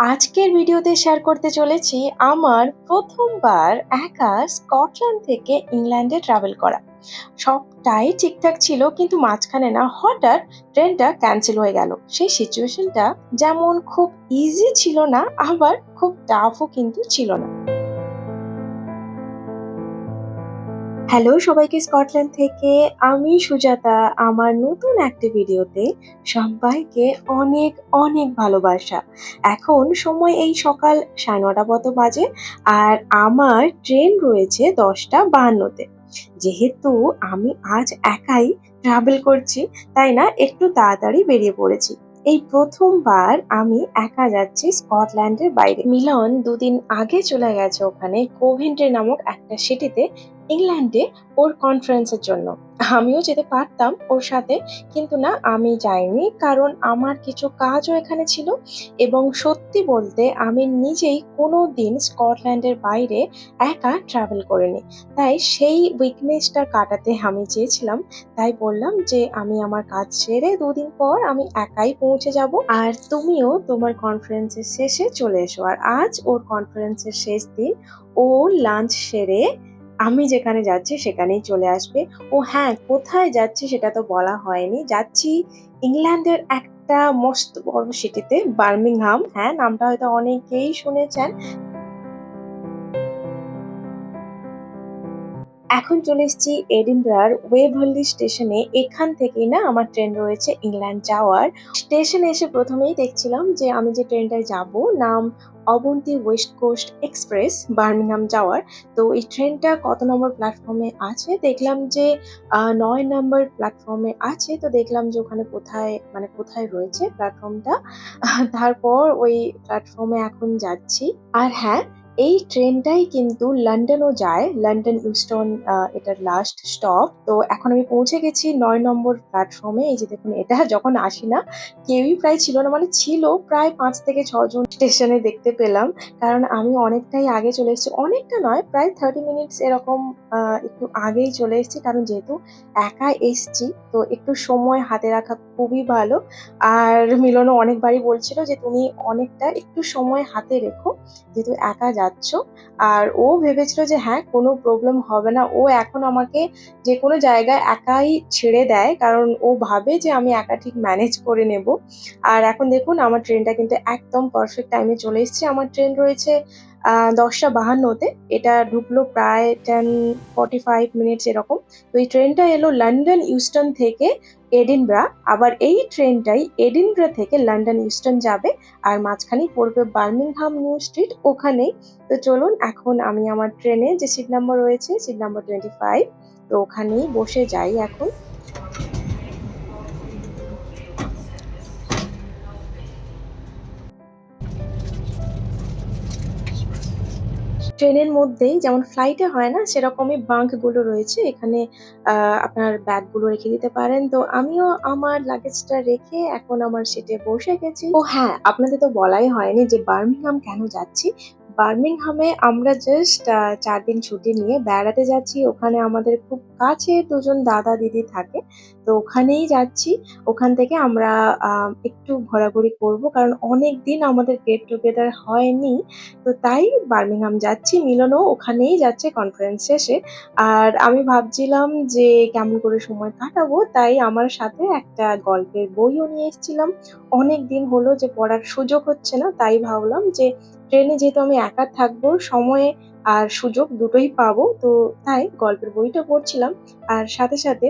আজকের ভিডিওতে শেয়ার করতে চলেছি আমার প্রথমবার একা স্কটল্যান্ড থেকে ইংল্যান্ডে ট্রাভেল করা। সবটাই ঠিকঠাক ছিল, কিন্তু মাঝখানে না হঠাৎ ট্রেনটা ক্যান্সেল হয়ে গেল। সেই সিচুয়েশনটা যেমন খুব ইজি ছিল না, আবার খুব টাফও কিন্তু ছিল না। হ্যালো সবাইকে স্কটল্যান্ড থেকে। আমি সুজাতা। আমার নতুন একটা ভিডিওতে সবাইকে অনেক অনেক ভালোবাসা। এখন সময় এই সকাল সাড়ে নটা মতো বাজে আর আমার ট্রেন রয়েছে দশটা বাহান্নতে যেহেতু আমি আজ একাই ট্রাভেল করছি, তাই না? একটু তাড়াতাড়ি বেরিয়ে পড়েছি। এই প্রথমবার আমি একা যাচ্ছি স্কটল্যান্ডের বাইরে। মিলন দুদিন আগে চলে গেছে ওখানে। কোভেন্ট্রি নামক একটা সিটিতে ইংল্যান্ডে ওর কনফারেন্সের জন্য। আমিও যেতে পারতাম ওর সাথে, কিন্তু না, আমি যাইনি কারণ আমার কিছু কাজও এখানে ছিল এবং সত্যি বলতে আমি নিজেই কোনো দিন স্কটল্যান্ডের বাইরে একা ট্রাভেল করিনি। তাই সেই উইকনেসটা কাটাতে আমি চেয়েছিলাম, তাই বললাম যে আমি আমার কাজ সেরে দুদিন পর আমি একাই পৌঁছে যাব। আর তুমিও তোমার কনফারেন্সের শেষে চলে এসো। আর আজ ওর কনফারেন্সের শেষ দিন ও লাঞ্চ সেরে আমি যেখানে যাচ্ছি সেখানেই চলে আসবে। ও হ্যাঁ কোথায় যাচ্ছি সেটা তো বলা হয়নি। যাচ্ছি ইংল্যান্ডের একটা মস্ত বড় সিটিতে বার্মিংহাম। হ্যাঁ নামটা হয়তো অনেকেই শুনেছেন। এখন চলে এসেছি এডিনব্রার ওয়েভারলি স্টেশনে। এখান থেকেই না আমার ট্রেন রয়েছে ইংল্যান্ড যাওয়ার। স্টেশনে এসে প্রথমেই দেখছিলাম যে আমি যে ট্রেনটায় যাব নাম Avanti west coast express, Birmingham যাওয়ার। তো এই ট্রেনটা কত নম্বর প্ল্যাটফর্মে আছে? দেখলাম যে নয় নম্বর প্ল্যাটফর্মে আছে। তো দেখলাম যে ওখানে কোথায় মানে কোথায় রয়েছে প্ল্যাটফর্মটা। তারপর ওই প্ল্যাটফর্মে এখন যাচ্ছি। আর হ্যাঁ এই ট্রেনটাই কিন্তু লন্ডনও যায়, লন্ডন ইউস্টন এটার লাস্ট স্টপ তো এখন আমি পৌঁছে গেছি নয় নম্বর প্ল্যাটফর্মে এই যে দেখুন, এটা যখন আসি না, কেউই প্রায় ছিল না মানে ছিল প্রায় পাঁচ থেকে ছজন স্টেশনে দেখতে পেলাম। কারণ আমি অনেকটাই আগে চলে এসেছি, অনেকটা নয়, প্রায় থার্টি মিনিটস এরকম একটু আগেই চলে এসেছি। কারণ যেহেতু একা এসছি, তো একটু সময় হাতে রাখা খুবই ভালো। আর মিলনও অনেকবারই বলছিল যে, তুমি অনেকটা একটু সময় হাতে রেখো, যেহেতু একা যাচ্ছ। আর ও ভেবেছিল যে হ্যাঁ কোনো প্রবলেম হবে না। ও এখন আমাকে যে কোনো জায়গায় একাই ছেড়ে দেয়, কারণ ও ভাবে যে আমি একা ঠিক ম্যানেজ করে নেব। আর এখন দেখুন, আমার ট্রেনটা কিন্তু একদম পারফেক্ট টাইমে চলে এসছে। আমার ট্রেন রয়েছে দশটা বাহান্নতে। এটা ঢুকলো প্রায় টেন ফর্টি ফাইভ মিনিটস এরকম। তো এই ট্রেনটা এলো লন্ডন ইউস্টন থেকে এডিনব্রা আবার এই ট্রেনটাই এডিনব্রা থেকে লন্ডন ইউস্টন যাবে। আর মাঝখানেই পড়বে বার্মিংহাম নিউ স্ট্রিট ওখানেই। তো চলুন, এখন আমি আমার ট্রেনে যে সিট নাম্বার রয়েছে সিট নাম্বার টোয়েন্টি ফাইভ তো ওখানেই বসে যাই এখন। ট্রেনের মধ্যেই যেমন ফ্লাইটে হয় না, সেরকমই বাঙ্কগুলো রয়েছে। এখানে আপনার ব্যাগগুলো রেখে দিতে পারেন। তো আমিও আমার লাগেজটা রেখে এখন আমার সিটে বসে গেছি। ও হ্যাঁ আপনাদের তো বলাই হয়নি যে বার্মিংহাম কেন যাচ্ছি। বার্মিংহামে আমরা জাস্ট চার দিন ছুটি নিয়ে বেড়াতে যাচ্ছি। ওখানে আমাদের খুব কাছে দুজন দাদা দিদি থাকে। তো ওখানেই যাচ্ছি। ওখান থেকে আমরা একটু ঘোরাঘুরি করব কারণ অনেক দিন আমাদের গেট টুগেদার হয়নি। তো তাই বার্মিংহাম যাচ্ছি। মিলনও ওখানেই যাচ্ছে কনফারেন্স শেষে। আর আমি ভাবছিলাম যে কেমন করে সময় কাটাবো, তাই আমার সাথে একটা গল্পের বইও নিয়ে এসেছিলাম। অনেক দিন হলো যে পড়ার সুযোগ হচ্ছে না, তাই ভাবলাম যে ট্রেনে যেহেতু আমি একা থাকব, সময়ে আর সুযোগ দুটোই পাবো, তো তাই গল্পের বইটা পড়ছিলাম। আর সাথে সাথে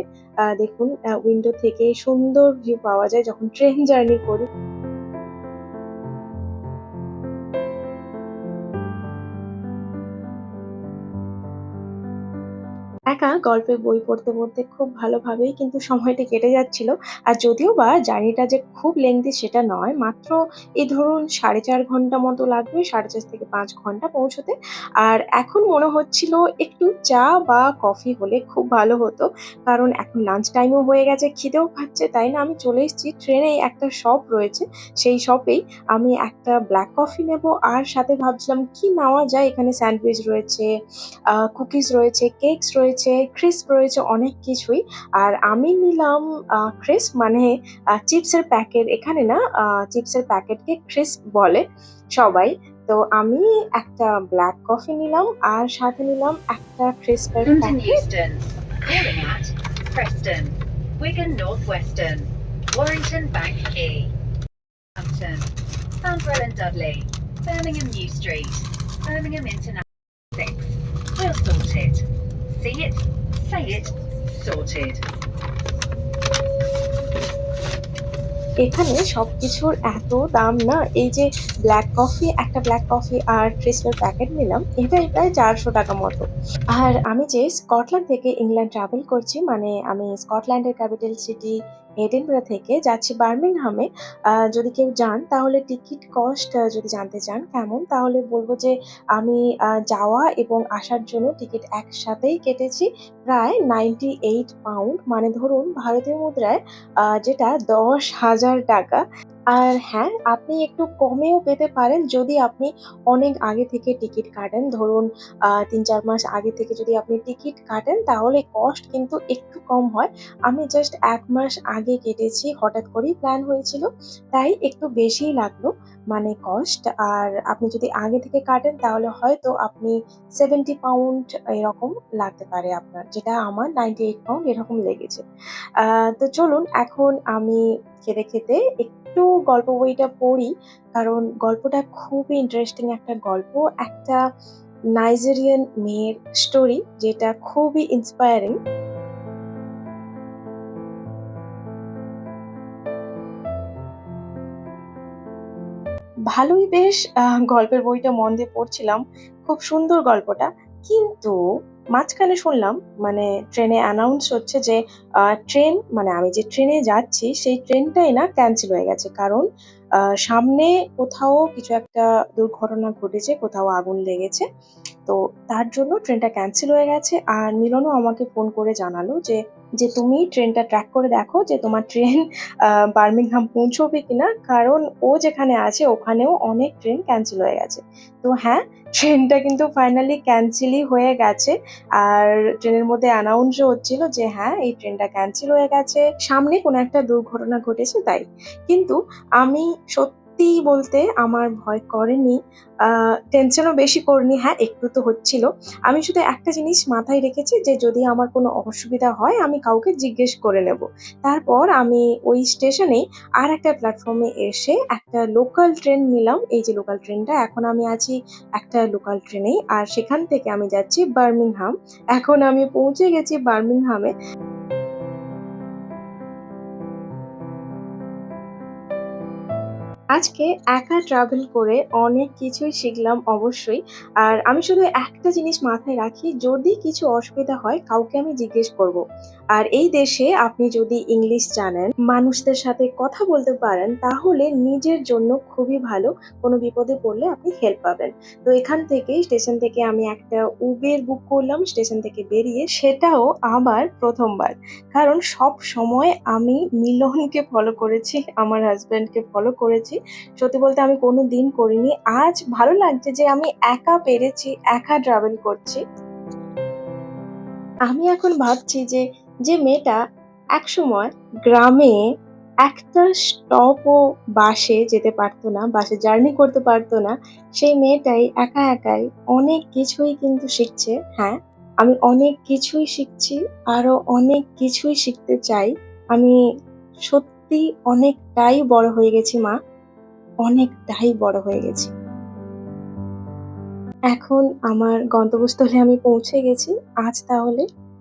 দেখুন উইন্ডো থেকে সুন্দর ভিউ পাওয়া যায় যখন ট্রেন জার্নি করি। একা গল্পের বই পড়তে পড়তে খুব ভালোভাবেই কিন্তু সময়টা কেটে যাচ্ছিল। আর যদিও বা জার্নিটা যে খুব লেংদি সেটা নয়, মাত্র এই ধরুন সাড়ে চার ঘণ্টা মতো লাগবে, সাড়ে চার থেকে পাঁচ ঘণ্টা পৌঁছতে। আর এখন মনে হচ্ছিল একটু চা বা কফি হলে খুব ভালো হতো। কারণ এখন লাঞ্চ টাইমও হয়ে গেছে, খিদেও পাচ্ছে, তাই না? আমি চলে এসেছি ট্রেনে একটা শপ রয়েছে। সেই শপেই আমি একটা ব্ল্যাক কফি নেব। আর সাথে ভাবছিলাম কি নেওয়া যায়? এখানে স্যান্ডউইচ রয়েছে কুকিজ রয়েছে কেকস রয়েছে। রয়েছে ক্রিস রয়েছে অনেক কিছুই আর আমি নিলাম ক্রিস মানে চিপসের প্যাকেট এখানে না চিপসের প্যাকেটকে ক্রিস বলে সবাই তো আমি একটা ব্ল্যাক কফি নিলাম আর সাথে নিলাম একটা ক্রিসপের Birmingham New Street, Birmingham International 6. We'll sort. Say it, sorted. এখানে সব কিছুর এত দাম না এই যে ব্ল্যাক কফি একটা ব্ল্যাক কফি আর ক্রিস্পের প্যাকেট নিলাম এটাই প্রায় চারশো টাকা মতো আর আমি যে স্কটল্যান্ড থেকে ইংল্যান্ড ট্রাভেল করছি মানে আমি স্কটল্যান্ডের ক্যাপিটাল সিটি এডিনবরা থেকে যাচ্ছি বার্মিংহামে। যদি কেউ যান, তাহলে টিকিট কস্ট যদি জানতে চান কেমন, তাহলে বলব যে আমি যাওয়া এবং আসার জন্য টিকিট একসাথেই কেটেছি। প্রায় নাইনটি এইট পাউন্ড মানে ধরুন ভারতীয় মুদ্রায় যেটা দশ হাজার টাকা। আর হ্যাঁ আপনি একটু কমেও পেতে পারেন যদি আপনি অনেক আগে থেকে টিকিট কাটেন। ধরুন তিন চার মাস আগে থেকে যদি আপনি টিকিট কাটেন, তাহলে কস্ট কিন্তু একটু কম হয়। আমি জাস্ট এক মাস আগে কেটেছি, হঠাৎ করেই প্ল্যান হয়েছিল, তাই একটু বেশিই লাগল মানে কস্ট। আর আপনি যদি আগে থেকে কাটেন, তাহলে হয়তো আপনি সেভেন্টি পাউন্ড এরকম লাগতে পারে আপনার, যেটা আমার নাইনটি এইট পাউন্ড এরকম লেগেছে। তো চলুন, এখন আমি খেতে খেতে একটু গল্প বইটা পড়ি, কারণ গল্পটা খুবই ইন্টারেস্টিং একটা গল্প। একটা নাইজেরিয়ান মেয়ের স্টোরি যেটা খুবই ইন্সপায়ারিং ভালোই বেশ গল্পের বইটা মন দিয়ে পড়ছিলাম। খুব সুন্দর গল্পটা। কিন্তু মাঝখানে শুনলাম মানে ট্রেনে অ্যানাউন্স হচ্ছে যে ট্রেন মানে আমি যে ট্রেনে যাচ্ছি, সেই ট্রেনটাই না ক্যান্সেল হয়ে গেছে। কারণ সামনে কোথাও কিছু একটা দুর্ঘটনা ঘটেছে, কোথাও আগুন লেগেছে। তো তার জন্য ট্রেনটা ক্যান্সেল হয়ে গেছে। আর মিলনও আমাকে ফোন করে জানালো যে যে তুমি ট্রেনটা ট্র্যাক করে দেখো যে তোমার ট্রেন বার্মিংহাম পৌঁছবে কিনা। কারণ ও যেখানে আছে, ওখানেও অনেক ট্রেন ক্যান্সেল হয়ে গেছে। তো হ্যাঁ ট্রেনটা কিন্তু ফাইনালি ক্যান্সেলই হয়ে গেছে। আর ট্রেনের মধ্যে অ্যানাউন্সও হচ্ছিল যে হ্যাঁ এই ট্রেনটা ক্যান্সেল হয়ে গেছে। সামনে কোনো একটা দুর্ঘটনা ঘটেছে তাই। কিন্তু আমি সত্যি বলতে আমার ভয় করেনি। টেনশনও বেশি করিনি। হ্যাঁ একটু তো হচ্ছিল। আমি শুধু একটা জিনিস মাথায় রেখেছি যে, যদি আমার কোনো অসুবিধা হয়, আমি কাউকে জিজ্ঞেস করে নেব। তারপর আমি ওই স্টেশনেই আর একটা প্ল্যাটফর্মে এসে একটা লোকাল ট্রেন নিলাম। এই যে লোকাল ট্রেনটা এখন আমি আছি একটা লোকাল ট্রেনেই আর সেখান থেকে আমি যাচ্ছি বার্মিংহাম এখন আমি পৌঁছে গেছি বার্মিংহামে আজকে একা ট্রাভেল করে অনেক কিছুই শিখলাম অবশ্যই। আর আমি শুধু একটা জিনিস মাথায় রাখি, যদি কিছু অসুবিধা হয় কাউকে আমি জিজ্ঞেস করব। আর এই দেশে আপনি যদি ইংলিশ জানেন, মানুষদের সাথে কথা বলতে পারেন, তাহলে নিজের জন্য খুবই ভালো। কোনো বিপদে পড়লে আপনি হেল্প পাবেন। তো এখান থেকে, স্টেশন থেকে আমি একটা উবের বুক করলাম, স্টেশন থেকে বেরিয়ে সেটাও আমার প্রথমবার। কারণ সব সময় আমি মিলনকে ফলো করেছি, আমার হাজব্যান্ডকে ফলো করেছি। সত্যি বলতে আমি কোনো দিন করিনি। আজ ভালো লাগছে যে আমি একা পেরেছি, একা ট্রাভেল করছি। আমি এখন ভাবছি যে যে মেয়েটা একসময় গ্রামে একটা স্টপও বাসে যেতে পারতো না, বাসে জার্নি করতে পারতো না, সেই মেয়েটাই একা একাই অনেক কিছুই কিন্তু শিখছে। হ্যাঁ আমি অনেক কিছুই শিখছি আরও অনেক কিছুই শিখতে চাই। আমি সত্যি অনেকটাই বড় হয়ে গেছি, মা। অনেকটাই বড় হয়ে গেছি। এখন আমার গন্তব্যস্থলে আমি পৌঁছে গেছি। আজ তাহলে